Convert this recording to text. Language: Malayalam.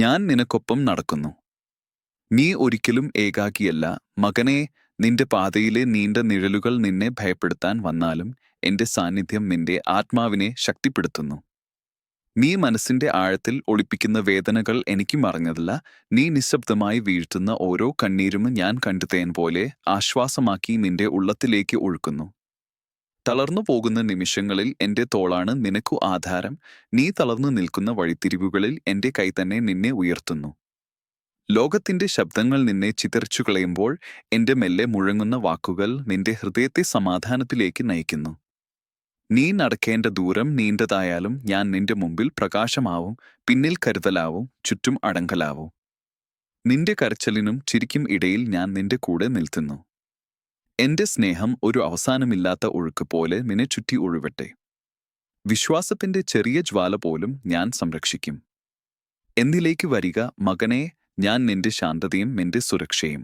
ഞാൻ നിനക്കൊപ്പം നടക്കുന്നു. നീ ഒരിക്കലും ഏകാകിയല്ല. മകനെ നിന്റെ പാതയിലെ നീണ്ട നിഴലുകൾ നിന്നെ ഭയപ്പെടുത്താൻ വന്നാലും എന്റെ സാന്നിധ്യം നിന്റെ ആത്മാവിനെ ശക്തിപ്പെടുത്തുന്നു. നീ മനസ്സിന്റെ ആഴത്തിൽ ഒളിപ്പിക്കുന്ന വേദനകൾ എനിക്കും മറഞ്ഞതല്ല. നീ നിശബ്ദമായി വീഴ്ത്തുന്ന ഓരോ കണ്ണീരും ഞാൻ കണ്ടെത്തേൻ പോലെ ആശ്വാസമാക്കി നിന്റെ ഉള്ളത്തിലേക്ക് ഒഴുക്കുന്നു. തളർന്നു പോകുന്ന നിമിഷങ്ങളിൽ എന്റെ തോളാണ് നിനക്കു ആധാരം. നീ തളർന്നു നിൽക്കുന്ന വഴിത്തിരിവുകളിൽ എന്റെ കൈ തന്നെ നിന്നെ ഉയർത്തുന്നു. ലോകത്തിന്റെ ശബ്ദങ്ങൾ നിന്നെ ചിതറിച്ചു കളയുമ്പോൾ എന്റെ മെല്ലെ മുഴങ്ങുന്ന വാക്കുകൾ നിന്റെ ഹൃദയത്തെ സമാധാനത്തിലേക്ക് നയിക്കുന്നു. നീ നടക്കേണ്ട ദൂരം നീണ്ടതായാലും ഞാൻ നിന്റെ മുമ്പിൽ പ്രകാശമാവും പിന്നിൽ കരുതലാവും ചുറ്റും അടങ്കലാവും. നിന്റെ കരച്ചലിനും ചിരിക്കും ഇടയിൽ ഞാൻ നിന്റെ കൂടെ നിൽക്കുന്നു. എന്റെ സ്നേഹം ഒരു അവസാനമില്ലാത്ത ഒഴുക്ക് പോലെ നിന്നെ ചുറ്റി ഒഴുവട്ടെ. വിശ്വാസത്തിന്റെ ചെറിയ ജ്വാല പോലും ഞാൻ സംരക്ഷിക്കും. എന്നിലേക്ക് വരിക മകനെ ഞാൻ നിന്റെ ശാന്തതയും നിന്റെ സുരക്ഷയും.